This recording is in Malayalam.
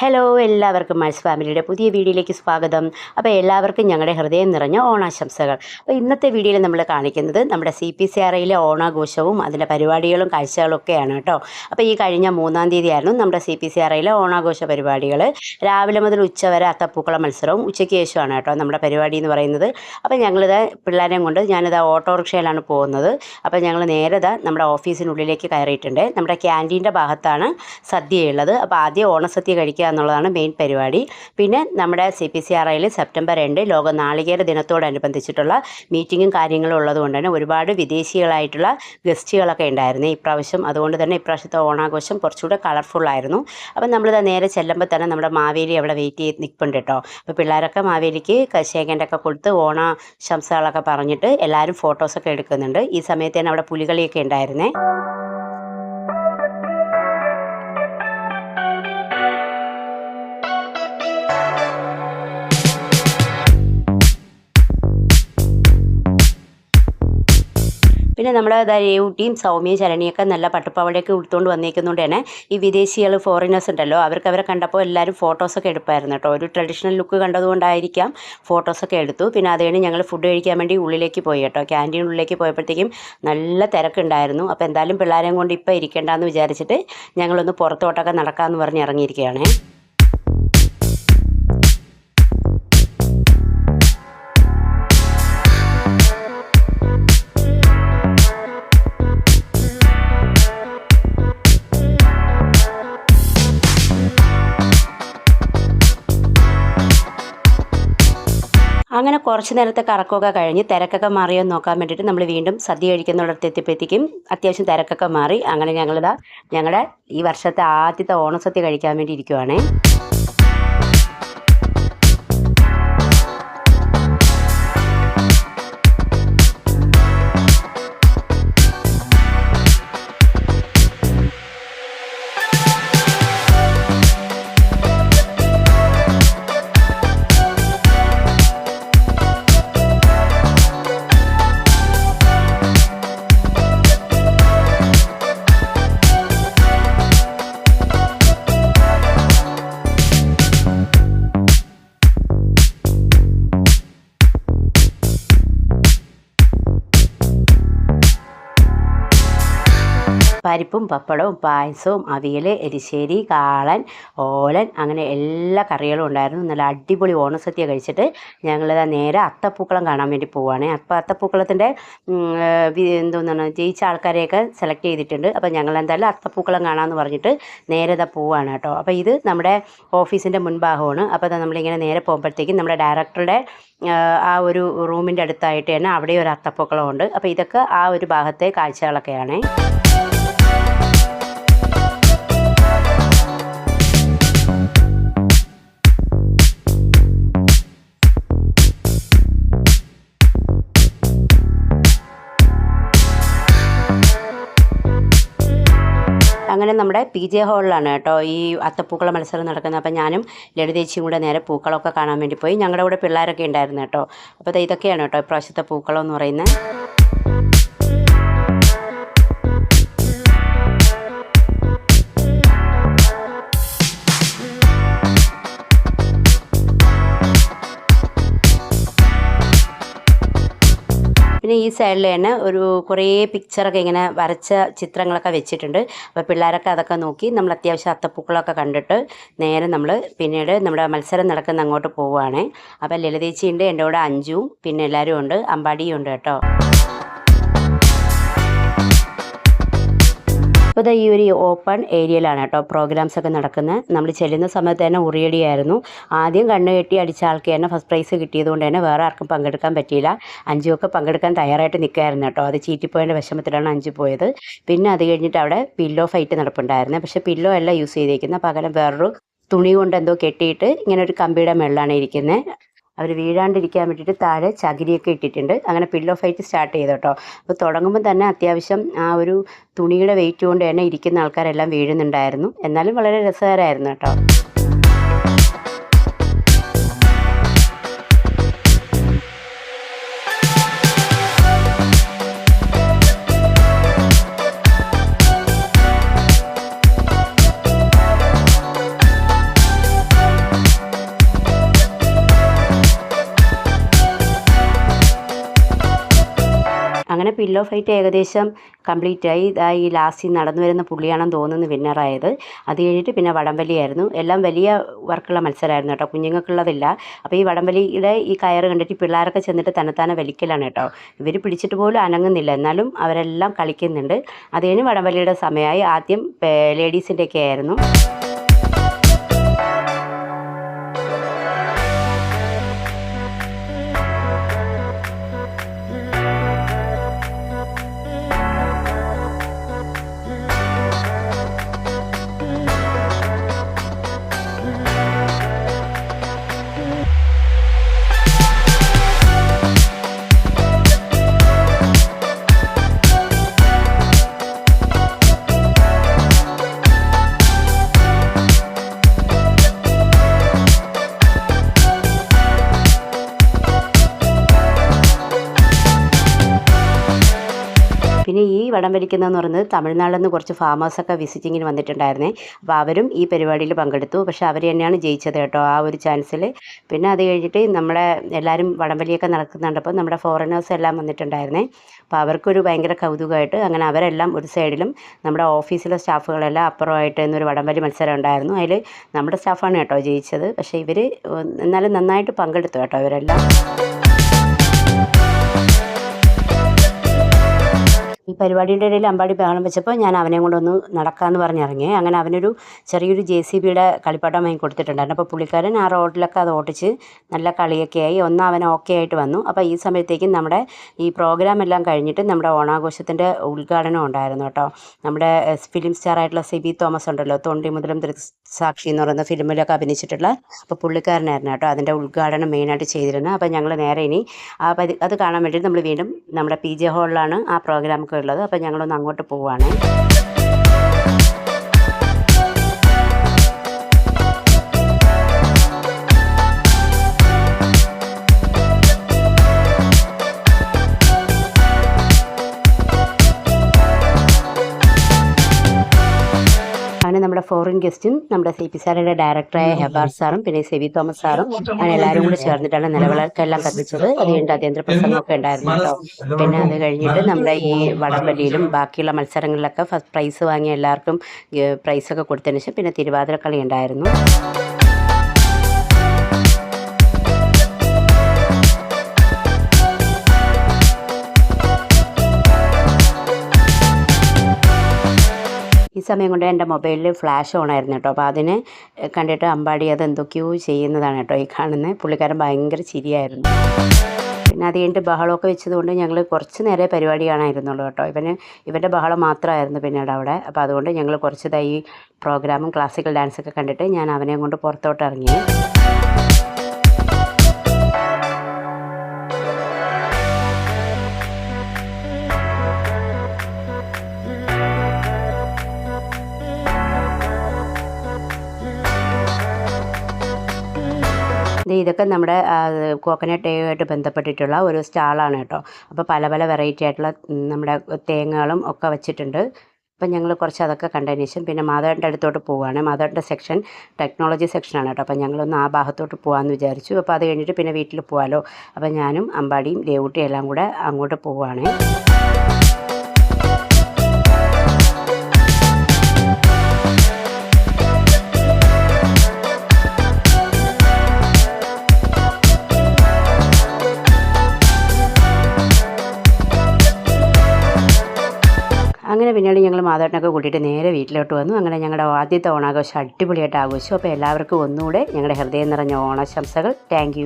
ഹലോ എല്ലാവർക്കും മൾസ് ഫാമിലിയുടെ പുതിയ വീഡിയോയിലേക്ക് സ്വാഗതം. അപ്പോൾ എല്ലാവർക്കും ഞങ്ങളുടെ ഹൃദയം നിറഞ്ഞ ഓണാശംസകൾ. അപ്പോൾ ഇന്നത്തെ വീഡിയോയിൽ നമ്മൾ കാണിക്കുന്നത് നമ്മുടെ സി പി സി ആർ ഐയിലെ ഓണാഘോഷവും അതിന്റെ പരിപാടികളും കാഴ്ചകളും ഒക്കെയാണ് കേട്ടോ. അപ്പോൾ ഈ കഴിഞ്ഞ മൂന്നാം തീയതി ആയിരുന്നു നമ്മുടെ സി പി സി ആർ ഐയിലെ ഓണാഘോഷ പരിപാടികൾ. രാവിലെ മുതൽ ഉച്ച വരെ അത്തപ്പൂക്കള മത്സരവും ഉച്ചയ്ക്ക് ശേഷമാണ് കേട്ടോ നമ്മുടെ പരിപാടി എന്ന് പറയുന്നത്. അപ്പോൾ ഞങ്ങളിത് പിള്ളേരെയും കൊണ്ട് ഞാനിത് ഓട്ടോറിക്ഷയിലാണ് പോകുന്നത്. അപ്പോൾ ഞങ്ങൾ നേരെ നമ്മുടെ ഓഫീസിനുള്ളിലേക്ക് കയറിയിട്ടുണ്ട്. നമ്മുടെ ക്യാന്റീന്റെ ഭാഗത്താണ് സദ്യയുള്ളത്. അപ്പോൾ ആദ്യം ഓണസദ്യ കഴിക്കുക എന്നുള്ളതാണ് മെയിൻ പരിപാടി. പിന്നെ നമ്മുടെ സി പി സി ആർ ഐയിൽ സെപ്റ്റംബർ രണ്ട് ലോക നാളികേര ദിനത്തോടനുബന്ധിച്ചിട്ടുള്ള മീറ്റിങ്ങും കാര്യങ്ങളും ഉള്ളതുകൊണ്ട് തന്നെ ഒരുപാട് വിദേശികളായിട്ടുള്ള ഗസ്റ്റുകളൊക്കെ ഉണ്ടായിരുന്നു ഇപ്രാവശ്യം അതുകൊണ്ട് തന്നെ ഇപ്രാവശ്യത്തെ ഓണാഘോഷം കുറച്ചുകൂടെ കളർഫുൾ ആയിരുന്നു. അപ്പം നമ്മളിത് നേരെ ചെല്ലുമ്പോൾ തന്നെ നമ്മുടെ മാവേലി അവിടെ വെയിറ്റ് ചെയ്ത് നിൽപ്പുണ്ട് കേട്ടോ. അപ്പോൾ പിള്ളേരൊക്കെ മാവേലിക്ക് കശേഖന്റെ ഒക്കെ കൊടുത്ത് ഓണ ശംസകളൊക്കെ പറഞ്ഞിട്ട് എല്ലാവരും ഫോട്ടോസൊക്കെ എടുക്കുന്നുണ്ട്. ഈ സമയത്ത് തന്നെ അവിടെ പുലികളിയൊക്കെ ഉണ്ടായിരുന്നേ. പിന്നെ നമ്മുടെ രേവുട്ടിയും സൗമ്യ ശരണിയൊക്കെ നല്ല പട്ടുപ്പാവടയൊക്കെ ഉടുത്തുകൊണ്ട് വന്നേക്കുന്നതുകൊണ്ട് തന്നെ ഈ വിദേശികൾ ഫോറിനേഴ്സ് ഉണ്ടല്ലോ അവർക്ക് അവരെ കണ്ടപ്പോൾ എല്ലാവരും ഫോട്ടോസൊക്കെ എടുപ്പായിരുന്നു കേട്ടോ. ഒരു ട്രഡീഷണൽ ലുക്ക് കണ്ടതുകൊണ്ടായിരിക്കാം ഫോട്ടോസൊക്കെ എടുത്തു. പിന്നെ അത് ഞങ്ങൾ ഫുഡ് കഴിക്കാൻ വേണ്ടി ഉള്ളിലേക്ക് പോയി കേട്ടോ. ക്യാന്റീൻ ഉള്ളിലേക്ക് പോയപ്പോഴത്തേക്കും നല്ല തിരക്കുണ്ടായിരുന്നു. അപ്പോൾ എന്തായാലും പിള്ളേരെയും കൊണ്ട് ഇപ്പോൾ ഇരിക്കേണ്ടെന്ന് വിചാരിച്ചിട്ട് ഞങ്ങളൊന്ന് പുറത്തോട്ടൊക്കെ നടക്കാമെന്ന് പറഞ്ഞ് ഇറങ്ങിയിരിക്കുകയാണേ. അങ്ങനെ കുറച്ച് നേരത്തെ കറക്കമൊക്കെ കഴിഞ്ഞ് തിരക്കൊക്കെ മാറിയോ നോക്കാൻ വേണ്ടിയിട്ട് നമ്മൾ വീണ്ടും സദ്യ കഴിക്കുന്നിടത്ത് എത്തിയപ്പോഴത്തേക്കും അത്യാവശ്യം തിരക്കൊക്കെ മാറി. അങ്ങനെ ഞങ്ങളിതാ ഞങ്ങളുടെ ഈ വർഷത്തെ ആദ്യത്തെ ഓണസദ്യ കഴിക്കാൻ വേണ്ടി ഇരിക്കുവാണേ. പരിപ്പും പപ്പടവും പായസവും അവിയൽ എരിശ്ശേരി കാളൻ ഓലൻ അങ്ങനെ എല്ലാ കറികളും ഉണ്ടായിരുന്നു. നല്ല അടിപൊളി ഓണസദ്യ കഴിച്ചിട്ട് ഞങ്ങൾ നേരെ അത്തപ്പൂക്കളം കാണാൻ വേണ്ടി പോവുകയാണ് അപ്പോൾ അത്തപ്പൂക്കളത്തിന്റെ എന്തോന്നാണ് ജയിച്ച ആൾക്കാരെയൊക്കെ സെലക്ട് ചെയ്തിട്ടുണ്ട്. അപ്പോൾ ഞങ്ങൾ എന്തായാലും അത്തപ്പൂക്കളം കാണാമെന്ന് പറഞ്ഞിട്ട് നേരെ ഇതാ പോവുകയാണ് കേട്ടോ. അപ്പോൾ ഇത് നമ്മുടെ ഓഫീസിന്റെ മുൻഭാഗമാണ്. അപ്പോൾ നമ്മളിങ്ങനെ നേരെ പോകുമ്പോഴത്തേക്കും നമ്മുടെ ഡയറക്ടറുടെ ആ ഒരു റൂമിന്റെ അടുത്തായിട്ട് തന്നെ അവിടെ ഒരു അത്തപ്പൂക്കളം ഉണ്ട്. അപ്പോൾ ഇതൊക്കെ ആ ഒരു ഭാഗത്തെ കാഴ്ചകളൊക്കെയാണ്. നമ്മുടെ പി ജെ ഹാളിലാണ് കേട്ടോ ഈ അത്തപ്പൂക്കള മത്സരം നടക്കുന്നത്. അപ്പോൾ ഞാനും ലളിതേച്ചിയും കൂടെ നേരെ പൂക്കളൊക്കെ കാണാൻ വേണ്ടി പോയി. ഞങ്ങളുടെ കൂടെ പിള്ളേരൊക്കെ ഉണ്ടായിരുന്നു കേട്ടോ. അപ്പോൾ ഇതൊക്കെയാണ് കേട്ടോ ഇപ്രാവശ്യത്തെ പൂക്കളം എന്ന് പറയുന്നത്. പിന്നെ ഈ സൈഡിൽ തന്നെ ഒരു കുറേ പിക്ചറൊക്കെ ഇങ്ങനെ വരച്ച ചിത്രങ്ങളൊക്കെ വെച്ചിട്ടുണ്ട്. അപ്പോൾ പിള്ളേരൊക്കെ അതൊക്കെ നോക്കി നമ്മൾ അത്യാവശ്യം അത്തപ്പൂക്കളൊക്കെ കണ്ടിട്ട് നേരെ നമ്മൾ പിന്നീട് നമ്മുടെ മത്സരം നടക്കുന്ന അങ്ങോട്ട് പോവുകയാണ് അപ്പോൾ ലളിതേച്ചിയുണ്ട് എന്റെ കൂടെ അഞ്ചും പിന്നെ എല്ലാവരും ഉണ്ട് അമ്പാടിയും ഉണ്ട് കേട്ടോ. അപ്പോൾ ഈ ഒരു ഓപ്പൺ ഏരിയയിലാണ് കേട്ടോ പ്രോഗ്രാംസ് ഒക്കെ നടക്കുന്നത് നമ്മൾ ചെല്ലുന്ന സമയത്ത് തന്നെ ഉറിയടിയായിരുന്നു. ആദ്യം കണ്ണ് കെട്ടി അടിച്ച ആൾക്ക് തന്നെ ഫസ്റ്റ് പ്രൈസ് കിട്ടിയതുകൊണ്ട് തന്നെ വേറെ ആർക്കും പങ്കെടുക്കാൻ പറ്റിയില്ല. അഞ്ചുമൊക്കെ പങ്കെടുക്കാൻ തയ്യാറായിട്ട് നിൽക്കുകയായിരുന്നു കേട്ടോ. അത് ചീറ്റിപ്പോയതിന്റെ വിഷമത്തിലാണ് അഞ്ചു പോയത്. പിന്നെ അത് കഴിഞ്ഞിട്ട് അവിടെ പില്ലോ ഫൈറ്റ് നടപ്പുണ്ടായിരുന്നു. പക്ഷേ പില്ലോ അല്ല യൂസ് ചെയ്തേക്കുന്നത് പകരം വേറൊരു തുണി കൊണ്ട് എന്തോ കെട്ടിയിട്ട് ഇങ്ങനെ ഒരു കമ്പിയുടെ മേളിലാണ് ഇരിക്കുന്നത് അവർ വീഴാണ്ടിരിക്കാൻ വേണ്ടിയിട്ട് താഴെ ചകിരിയൊക്കെ ഇട്ടിട്ടുണ്ട്. അങ്ങനെ പില്ലോ ഫൈറ്റ് സ്റ്റാർട്ട് ചെയ്തു കേട്ടോ. അപ്പോൾ തുടങ്ങുമ്പോൾ തന്നെ അത്യാവശ്യം ആ ഒരു തുണിയുടെ വെയിറ്റ് കൊണ്ട് തന്നെ ഇരിക്കുന്ന ആൾക്കാരെല്ലാം വീഴുന്നുണ്ടായിരുന്നു. എന്നാലും വളരെ രസകരമായിരുന്നു കേട്ടോ. അങ്ങനെ പില്ലോ ഫൈറ്റ് ഏകദേശം കംപ്ലീറ്റ് ആയി ഇതായി ലാസ്റ്റിൽ നടന്നു വരുന്ന പുള്ളിയാണെന്ന് തോന്നുന്നു വിന്നറായത്. അത് കഴിഞ്ഞിട്ട് പിന്നെ വടംവലിയായിരുന്നു എല്ലാം വലിയ വർക്കുള്ള മത്സരമായിരുന്നു കേട്ടോ. കുഞ്ഞുങ്ങൾക്കുള്ളതില്ല. അപ്പോൾ ഈ വടംവലിയുടെ ഈ കയറ് കണ്ടിട്ട് പിള്ളേരൊക്കെ ചെന്നിട്ട് തന്നെത്താനെ വലിക്കലാണ് കേട്ടോ. ഇവർ പിടിച്ചിട്ട് പോലും അനങ്ങുന്നില്ല. എന്നാലും അവരെല്ലാം കളിക്കുന്നുണ്ട്. അത് കഴിഞ്ഞ് വടംവലിയുടെ സമയമായി. ആദ്യം ലേഡീസിന്റെയൊക്കെ ആയിരുന്നു. പിന്നെ ഈ വടം വലിക്കുന്നതെന്ന് പറയുന്നത് തമിഴ്നാട്ടിൽ നിന്ന് കുറച്ച് ഫാമേഴ്സൊക്കെ വിസിറ്റിങ്ങിന് വന്നിട്ടുണ്ടായിരുന്നേ. അപ്പോൾ അവരും ഈ പരിപാടിയിൽ പങ്കെടുത്തു. പക്ഷേ അവർ തന്നെയാണ് ജയിച്ചത് കേട്ടോ ആ ഒരു ചാൻസിൽ. പിന്നെ അത് കഴിഞ്ഞിട്ട് നമ്മളെ എല്ലാവരും വടംവലിയൊക്കെ നടക്കുന്നുണ്ടപ്പോൾ നമ്മുടെ ഫോറിനേഴ്സ് എല്ലാം വന്നിട്ടുണ്ടായിരുന്നേ. അപ്പോൾ അവർക്കൊരു ഭയങ്കര കൗതുകമായിട്ട് അങ്ങനെ അവരെല്ലാം ഒരു സൈഡിലും നമ്മുടെ ഓഫീസിലെ സ്റ്റാഫുകളെല്ലാം അപ്പുറമായിട്ട് എന്നൊരു വടംവലി മത്സരം ഉണ്ടായിരുന്നു. അതിൽ നമ്മുടെ സ്റ്റാഫാണ് കേട്ടോ ജയിച്ചത്. പക്ഷേ ഇവർ എന്നാലും നന്നായിട്ട് പങ്കെടുത്തു കേട്ടോ ഇവരെല്ലാം. ഈ പരിപാടിയുടെ ഇടയിൽ അമ്പാടി ബഹളം വെച്ചപ്പോൾ ഞാൻ അവനെ കൊണ്ടൊന്ന് നടക്കാമെന്ന് പറഞ്ഞിറങ്ങി. അങ്ങനെ അവനൊരു ചെറിയൊരു ജെ സി ബിയുടെ കളിപ്പാട്ടം വാങ്ങി കൊടുത്തിട്ടുണ്ടായിരുന്നു. അപ്പോൾ പുള്ളിക്കാരൻ ആ റോഡിലൊക്കെ അത് ഓടിച്ച് നല്ല കളിയൊക്കെ ആയി ഒന്ന് അവൻ ഓക്കെ ആയിട്ട് വന്നു. അപ്പോൾ ഈ സമയത്തേക്കും നമ്മുടെ ഈ പ്രോഗ്രാം എല്ലാം കഴിഞ്ഞിട്ട് നമ്മുടെ ഓണാഘോഷത്തിന്റെ ഉദ്ഘാടനം ഉണ്ടായിരുന്നു കേട്ടോ. നമ്മുടെ ഫിലിം സ്റ്റാർ ആയിട്ടുള്ള സിബി തോമസ് ഉണ്ടല്ലോ തൊണ്ടി മുതലും ദൃക്സാക്ഷി എന്ന് പറയുന്ന ഫിലിമിലൊക്കെ അഭിനയിച്ചിട്ടുള്ള അപ്പോൾ പുള്ളിക്കാരനായിരുന്നു കേട്ടോ അതിന്റെ ഉദ്ഘാടനം മെയിനായിട്ട് ചെയ്തിരുന്നത്. അപ്പോൾ ഞങ്ങൾ നേരെ ഇനി ആ അത് കാണാൻ വേണ്ടി നമ്മൾ വീണ്ടും നമ്മുടെ പി ജെ ഹാളിലാണ് ആ പ്രോഗ്രാം ഉള്ളത്. അപ്പോൾ ഞങ്ങളൊന്ന് അങ്ങോട്ട് പോവുകയാണ് ഫോറിൻ ഗസ്റ്റും നമ്മുടെ സി പി സാറിന്റെ ഡയറക്ടറായ ഹെബാർ സാറും പിന്നെ സെവി തോമസ് സാറും അങ്ങനെ എല്ലാവരും കൂടി ചേർന്നിട്ടാണ് നിലവിളക്കെല്ലാം കത്തിച്ചത്. അത് കഴിഞ്ഞിട്ട് അത്യന്തര പ്രസംഗമൊക്കെ ഉണ്ടായിരുന്നു കേട്ടോ. പിന്നെ അത് കഴിഞ്ഞിട്ട് നമ്മുടെ ഈ വടംവലിയിലും ബാക്കിയുള്ള മത്സരങ്ങളിലൊക്കെ ഫസ്റ്റ് പ്രൈസ് വാങ്ങിയ എല്ലാവർക്കും പ്രൈസൊക്കെ കൊടുത്തതിന് ശേഷം പിന്നെ തിരുവാതിരക്കളി ഉണ്ടായിരുന്നു. സമയം കൊണ്ട് എന്റെ മൊബൈലിൽ ഫ്ലാഷ് ഓൺ ആയിരുന്നു കേട്ടോ. അപ്പോൾ അതിനെ കണ്ടിട്ട് അമ്പാടി അത് എന്തൊക്കെയോ ചെയ്യുന്നതാണ് കേട്ടോ ഈ കാണുന്നത് പുള്ളിക്കാരൻ ഭയങ്കര ചിരിയായിരുന്നു. പിന്നെ അത് കഴിഞ്ഞിട്ട് ബഹളമൊക്കെ വെച്ചതുകൊണ്ട് ഞങ്ങൾ കുറച്ച് നേരെ പരിപാടി കാണായിരുന്നുള്ളൂ കേട്ടോ. ഇവന് ഇവന്റെ ബഹളം മാത്രമായിരുന്നു പിന്നീട് അവിടെ. അപ്പോൾ അതുകൊണ്ട് ഞങ്ങൾ കുറച്ച് ഈ പ്രോഗ്രാമും ക്ലാസിക്കൽ ഡാൻസൊക്കെ കണ്ടിട്ട് ഞാൻ അവനെയും കൊണ്ട് പുറത്തോട്ട് ഇറങ്ങി. ഇതൊക്കെ നമ്മുടെ കോക്കനട്ട് ഏയുമായിട്ട് ബന്ധപ്പെട്ടിട്ടുള്ള ഒരു സ്റ്റാളാണ് കേട്ടോ. അപ്പോൾ പല പല വെറൈറ്റി ആയിട്ടുള്ള നമ്മുടെ തേങ്ങകളും ഒക്കെ വെച്ചിട്ടുണ്ട്. അപ്പം ഞങ്ങൾ കുറച്ച് അതൊക്കെ കണ്ടതിന് ശേഷം പിന്നെ മാധവന്റെ അടുത്തോട്ട് പോവുകയാണ്. മാധവന്റെ സെക്ഷൻ ടെക്നോളജി സെക്ഷനാണ് കേട്ടോ. അപ്പം ഞങ്ങളൊന്ന് ആ ഭാഗത്തോട്ട് പോകാമെന്ന് വിചാരിച്ചു. അപ്പോൾ അത് കഴിഞ്ഞിട്ട് പിന്നെ വീട്ടിൽ പോകാമല്ലോ അപ്പം ഞാനും അമ്പാടിയും ദേവൂട്ടിയും എല്ലാം കൂടെ അങ്ങോട്ട് പോവുകയാണ് പിന്നീട് ഞങ്ങൾ മാതാവിനൊക്കെ കൂട്ടിയിട്ട് നേരെ വീട്ടിലോട്ട് വന്നു. അങ്ങനെ ഞങ്ങളുടെ ആദ്യത്തെ ഓണാഘോഷം അടിപൊളിയായിട്ട് ആഘോഷിച്ചു. അപ്പോൾ എല്ലാവർക്കും ഒന്നുകൂടെ ഞങ്ങളുടെ ഹൃദയം നിറഞ്ഞ ഓണാശംസകൾ. താങ്ക്